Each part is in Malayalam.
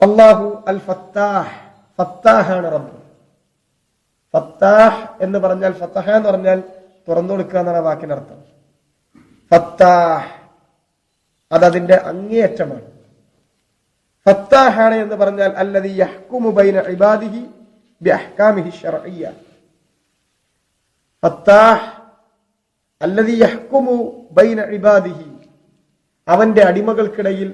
അള്ളാഹു അൽ ഫത്താഹ് ഫത്താഹാണ് റബ്ബ്. ഫത്താഹ് എന്ന് പറഞ്ഞാൽ ഫത്തഹ എന്ന് പറഞ്ഞാൽ തുറന്നു കൊടുക്കുക എന്നാണ് വാക്കിനർത്ഥം ഫത്താഹ്. അതതിന്റെ അങ്ങേയറ്റമാണ്. ഫത്താഹാണ് എന്ന് പറഞ്ഞാൽ അല്ലതി യഹ്കുമു ബൈന ഇബാദിഹി ബിഅഹ്കാമിഹി ശർഇയ്യ. ഫത്താഹ് അല്ലതി യഹ്കുമു ബൈന ഇബാദിഹി. അവന്റെ അടിമകൾക്കിടയിൽ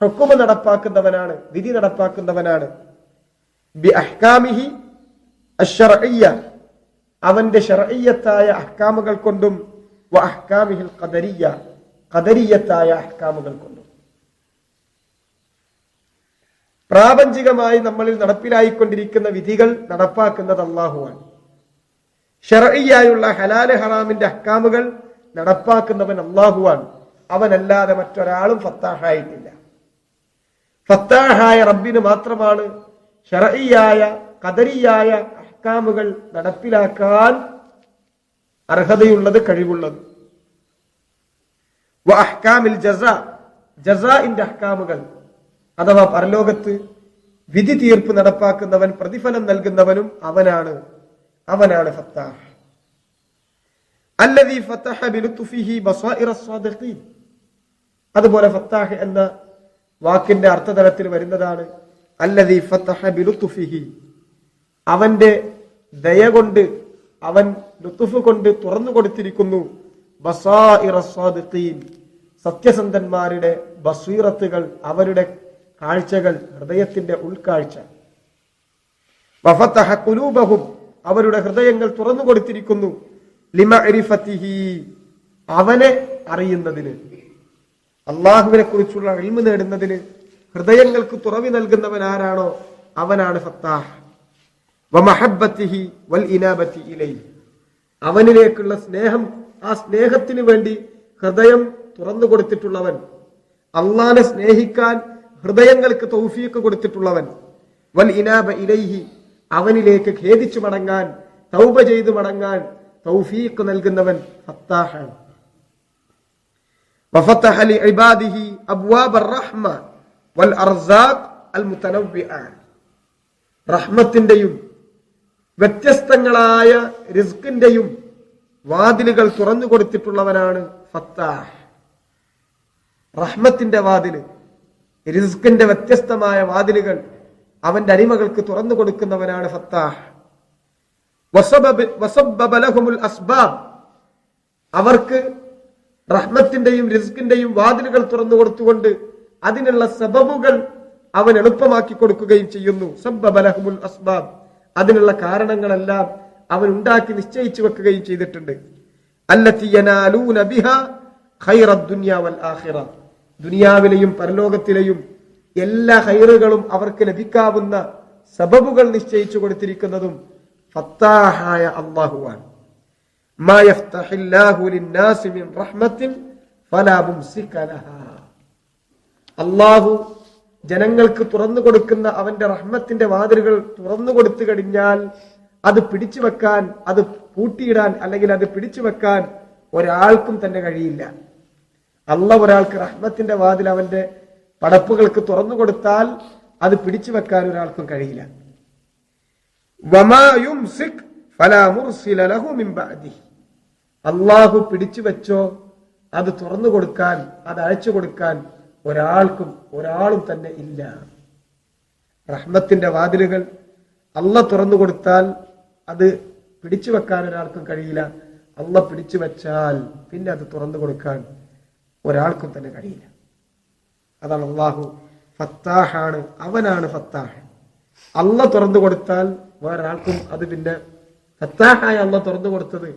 ഹുക്കുമ നടപ്പാക്കുന്നവനാണ് വിധി നടപ്പാക്കുന്നവനാണ്. അവന്റെ ഷറയ്യത്തായ അഹ്കാമുകൾ കൊണ്ടും അഹ്കാമിഹിൽ ഖദരിയ്യ. ഖദരിയ്യത്തായ അഹ്കാമുകൾ കൊണ്ടും. പ്രാപഞ്ചികമായി നമ്മളിൽ നടപ്പിലായിക്കൊണ്ടിരിക്കുന്ന വിധികൾ നടപ്പാക്കുന്നത് അള്ളാഹുവാണ് ഷറയ്യായുള്ള ഹലാൽ ഹറാമിന്റെ അഹ്കാമുകൾ നടപ്പാക്കുന്നവൻ അള്ളാഹുവാണ് അവനല്ലാതെ മറ്റൊരാളും ഫത്താഹായിട്ടില്ല. ഫത്താഹായ റബ്ബിന് മാത്രമാണ് ഷറയിയായ കദരിയായ അഹ്കാമുകൾ നടപ്പിലാക്കാൻ അർഹതയുള്ളത് കഴിവുള്ളത്. അഹ്കാമിൽ ജസ ജസാഇന്റെ അഹ്കാമുകൾ അഥവാ പരലോകത്ത് വിധി തീർപ്പ് നടപ്പാക്കുന്നവൻ പ്രതിഫലം നൽകുന്നവനും അവനാണ് അവനാണ് ഫത്താഹ്. അല്ലദീ ഫത്തഹ ബിലുത്തുഫിഹി ബസായിറ സ്വാദിഖീൻ. അതുപോലെ ഫത്താഹ് എന്ന വാക്കിന്റെ അർത്ഥതലത്തിൽ വരുന്നതാണ്. ബിലുത്ഫിഹി അവന്റെ ദയ കൊണ്ട് അവൻ ലുത്തുഫ് കൊണ്ട് തുറന്നു കൊടുത്തിരിക്കുന്നു. സത്യസന്ധന്മാരുടെ ബസീറത്തുകൾ അവരുടെ കാഴ്ചകൾ ഹൃദയത്തിന്റെ ഉൾക്കാഴ്ച. കുലൂബഹും. അവരുടെ ഹൃദയങ്ങൾ തുറന്നു കൊടുത്തിരിക്കുന്നു. ലിമ അവനെ അറിയുന്നതിന്. അള്ളാഹുവിനെ കുറിച്ചുള്ള അഴിമ നേടുന്നതിന് ഹൃദയങ്ങൾക്ക് തുറവി നൽകുന്നവൻ ആരാണോ അവനാണ് ഫത്താഹ്. അവനിലേക്കുള്ള സ്നേഹം ആ സ്നേഹത്തിന് വേണ്ടി ഹൃദയം തുറന്നു കൊടുത്തിട്ടുള്ളവൻ അള്ളാനെ സ്നേഹിക്കാൻ ഹൃദയങ്ങൾക്ക് തൗഫീക്ക് കൊടുത്തിട്ടുള്ളവൻ വൽ ഇനാബ ഇലൈഹി അവനിലേക്ക് ഖേദിച്ചു മടങ്ങാൻ തൗബ ചെയ്തു മടങ്ങാൻ തൗഫീക്ക് നൽകുന്നവൻ ഫത്താഹാണ്. وفتح لعباده أبواب الرحمة والأرزاق المتنوعة റഹ്മത്തിന്റെയും വ്യത്യസ്തങ്ങളായ റിസ്കിന്റെയും വാതിലുകൾ തുറന്നു കൊടുത്തിട്ടുള്ളവനാണ് ഫത്താഹ് റഹ്മത്തിന്റെ വാതില് റിസ്കിന്റെ വ്യത്യസ്തമായ വാതിലുകൾ അവന്റെ അടിമകൾക്ക് തുറന്നു കൊടുക്കുന്നവനാണ് ഫത്താഹ് വസബബ- വസബ്ബബ ലഹുമുൽ അസ്ബാബ് അവർക്ക് റഹ്മത്തിന്റെയും റിസ്കിന്റെയും വാതിലുകൾ തുറന്നു കൊടുത്തുകൊണ്ട് അതിനുള്ള സബബുകൾ അവൻ എളുപ്പമാക്കി കൊടുക്കുകയും ചെയ്യുന്നു. സബ്ബലഹുൽ അസ്ബാബ്. അതിനുള്ള കാരണങ്ങളെല്ലാം അവൻ ഉണ്ടാക്കി നിശ്ചയിച്ചു വെക്കുകയും ചെയ്തിട്ടുണ്ട്. ദുനിയാവിലെയും പരലോകത്തിലെയും എല്ലാ ഹൈറുകളും അവർക്ക് ലഭിക്കാവുന്ന സബബുകൾ നിശ്ചയിച്ചു കൊടുത്തിരിക്കുന്നതും ഫത്താഹായ അള്ളാഹുവാണ് അള്ളാഹു ജനങ്ങൾക്ക് തുറന്നു കൊടുക്കുന്ന അവന്റെ റഹ്മത്തിന്റെ വാതിലുകൾ തുറന്നു കൊടുത്തു കഴിഞ്ഞാൽ അത് പിടിച്ചു വെക്കാൻ അത് പൂട്ടിയിടാൻ അല്ലെങ്കിൽ അത് പിടിച്ചു വെക്കാൻ ഒരാൾക്കും തന്നെ കഴിയില്ല. അല്ല ഒരാൾക്ക് റഹ്മത്തിന്റെ വാതിൽ അവന്റെ പടപ്പുകൾക്ക് തുറന്നു കൊടുത്താൽ അത് പിടിച്ചു വെക്കാൻ ഒരാൾക്കും കഴിയില്ല. ഫലാ അള്ളാഹു പിടിച്ചു വെച്ചോ അത് തുറന്നു കൊടുക്കാൻ അത് അയച്ചു കൊടുക്കാൻ ഒരാൾക്കും ഒരാളും തന്നെ ഇല്ല. റഹ്മത്തിന്റെ വാതിലുകൾ അല്ല തുറന്നു കൊടുത്താൽ അത് പിടിച്ചു വെക്കാൻ ഒരാൾക്കും കഴിയില്ല. അല്ല പിടിച്ചു വെച്ചാൽ പിന്നെ അത് തുറന്നു കൊടുക്കാൻ ഒരാൾക്കും തന്നെ കഴിയില്ല. അതാണ് അള്ളാഹു ഫത്താഹാണ് അവനാണ് ഫത്താഹ്. അല്ല തുറന്നു കൊടുത്താൽ വേറൊരാൾക്കും അത് പിന്നെ ഫത്താഹായ അല്ല തുറന്നു കൊടുത്തത്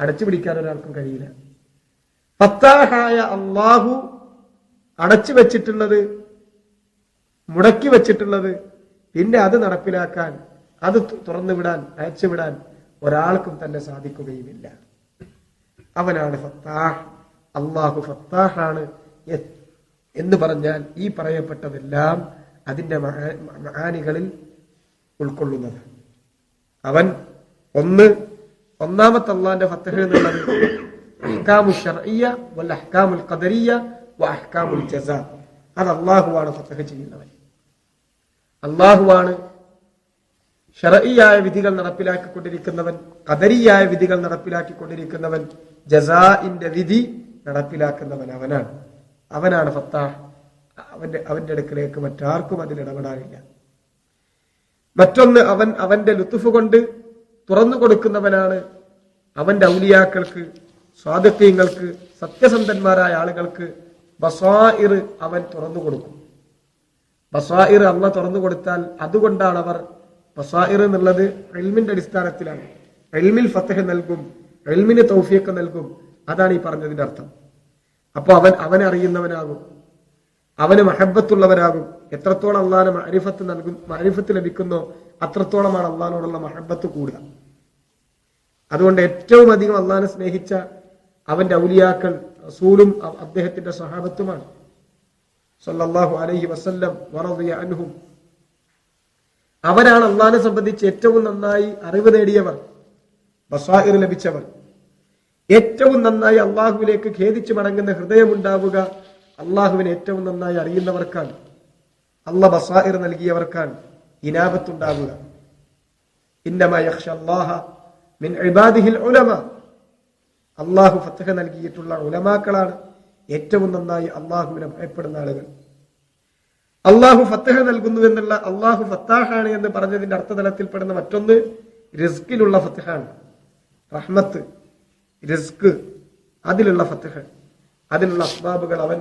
അടച്ചു പിടിക്കാൻ ഒരാൾക്കും കഴിയില്ല. ഫത്താഹായ അള്ളാഹു അടച്ചു വച്ചിട്ടുള്ളത് മുടക്കി വച്ചിട്ടുള്ളത് പിന്നെ അത് നടപ്പിലാക്കാൻ അത് തുറന്നു വിടാൻ അയച്ചു വിടാൻ ഒരാൾക്കും തന്നെ സാധിക്കുകയുമില്ല. അവനാണ് ഫത്താഹ്. അള്ളാഹു ഫത്താഹാണ് എന്ന് പറഞ്ഞാൽ ഈ പറയപ്പെട്ടതെല്ലാം അതിന്റെ മഹാ- മഹാനികളിൽ ഉൾക്കൊള്ളുന്നത്. അവൻ ഒന്ന് ഒന്നാമത്തെ അള്ളാന്റെ ഫത്തഹ് എന്നുള്ളത് അഹ്കാമു ഷർഇയ വൽ അഹ്കാമുൽ ഖദരിയ വ അഹ്കാമുൽ ജസ. അത് അള്ളാഹുവാണ് ഫത്തഹ് ചെയ്യുന്നവൻ. അള്ളാഹുവാണ് ഷറിയായ വിധികൾ നടപ്പിലാക്കിക്കൊണ്ടിരിക്കുന്നവൻ കദരിയായ വിധികൾ നടപ്പിലാക്കിക്കൊണ്ടിരിക്കുന്നവൻ ജസാഇന്റെ വിധി നടപ്പിലാക്കുന്നവൻ അവനാണ്. അവനാണ് ഫത്താഹ്. അവന്റെ അവന്റെ അടുക്കലേക്ക് മറ്റാർക്കും അതിൽ ഇടപെടാനില്ല. മറ്റൊന്ന് അവൻ അവന്റെ ലുത്തുഫ് കൊണ്ട് തുറന്നു കൊടുക്കുന്നവനാണ് അവന്റെ ഔലിയാക്കൾക്ക് സ്വാതന്ത്ര്യങ്ങൾക്ക് സത്യസന്ധന്മാരായ ആളുകൾക്ക് ബസായിർ അവൻ തുറന്നു കൊടുക്കും. ബസായിർ അള്ള തുറന്നു കൊടുത്താൽ അതുകൊണ്ടാണ് അവർ ബസായിർ എന്നുള്ളത് റെൽമിന്റെ അടിസ്ഥാനത്തിലാണ്. റെൽമിൽ ഫത്തഹ് നൽകും റെൽമിന് തൗഫിയൊക്കെ നൽകും. അതാണ് ഈ പറഞ്ഞതിന്റെ അർത്ഥം. അപ്പോൾ അവൻ അവനെ അറിയുന്നവനാകും. അവന് മഹബത്തുള്ളവരാകും എത്രത്തോളം അള്ളാഹാന് മരിഫത്ത് നൽകും മരിഫത്ത് ലഭിക്കുന്നോ അത്രത്തോളമാണ് അള്ളഹാനോടുള്ള മഹബത്ത് കൂടുക. അതുകൊണ്ട് ഏറ്റവും അധികം അള്ളാഹിനെ സ്നേഹിച്ച അവന്റെ ഔലിയാക്കൾ റസൂലും അദ്ദേഹത്തിന്റെ സഹാബത്തുമാണ്. സല്ലാഹു അലഹി വസല്ലം വറദിയ അവരാണ് അള്ളാഹിനെ സംബന്ധിച്ച് ഏറ്റവും നന്നായി അറിവ് നേടിയവർ ബസായിർ ലഭിച്ചവർ. ഏറ്റവും നന്നായി അള്ളാഹുവിലേക്ക് ഖേദിച്ചു മടങ്ങുന്ന ഹൃദയമുണ്ടാവുക അള്ളാഹുവിനെ ഏറ്റവും നന്നായി അറിയുന്നവർക്കാണ്. അല്ല ബസായിർ നൽകിയവർക്കാണ് ഇനാപത്തുണ്ടാവുക. ഇന്നമ യക്ഷ അല്ലാഹ ഇബാദിഹിൽ ഉലമ. അള്ളാഹു ഫത്തഹ നൽകിയിട്ടുള്ള ഉലമാക്കളാണ് ഏറ്റവും നന്നായി അള്ളാഹുവിനെ ഭയപ്പെടുന്ന ആളുകൾ. അള്ളാഹു ഫത്തഹ നൽകുന്നു എന്നുള്ള അള്ളാഹു ഫത്താഹാണ് എന്ന് പറഞ്ഞതിന്റെ അർത്ഥതലത്തിൽപ്പെടുന്ന മറ്റൊന്ന് റിസ്കിലുള്ള ഫത്തഹാണ് റഹ്മത്ത് റിസ്ക് അതിലുള്ള ഫത്തഹ് അതിലുള്ള അസ്ബാബുകൾ അവൻ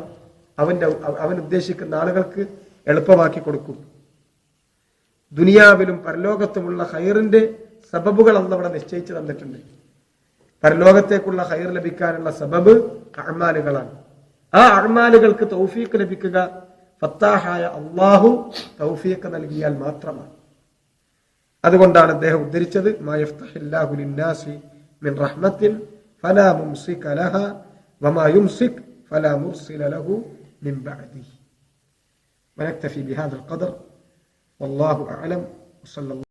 അവന്റെ അവൻ ഉദ്ദേശിക്കുന്ന ആളുകൾക്ക് എളുപ്പമാക്കി കൊടുക്കും. ദുനിയാവിലും പരലോകത്തുമുള്ള ഹൈറിന്റെ സബബുകൾ അന്ന് അവിടെ നിശ്ചയിച്ചു തന്നിട്ടുണ്ട് പരലോകത്തേക്കുള്ള ഹൈർ ലഭിക്കാനുള്ള സബബ് അഹ്മാലുകളാണ് ആ അഹ്മാലുകൾക്ക് തൗഫീക്ക് ലഭിക്കുക ഫത്താഹായ അള്ളാഹു തൗഫീക്ക് നൽകിയാൽ മാത്രമാണ് അതുകൊണ്ടാണ് അദ്ദേഹം ഉദ്ധരിച്ചത് മാ യഫ്തഹില്ലാഹു ലിന്നാസി മിൻ റഹ്മത്തിൻ ഫലാ മുംസിക ലഹ വമാ യുംസിക് ഫലാ മുർസില ലഹു മിൻ ബഅദിഹി ونكتفي بهذا القدر والله أعلم وصلى الله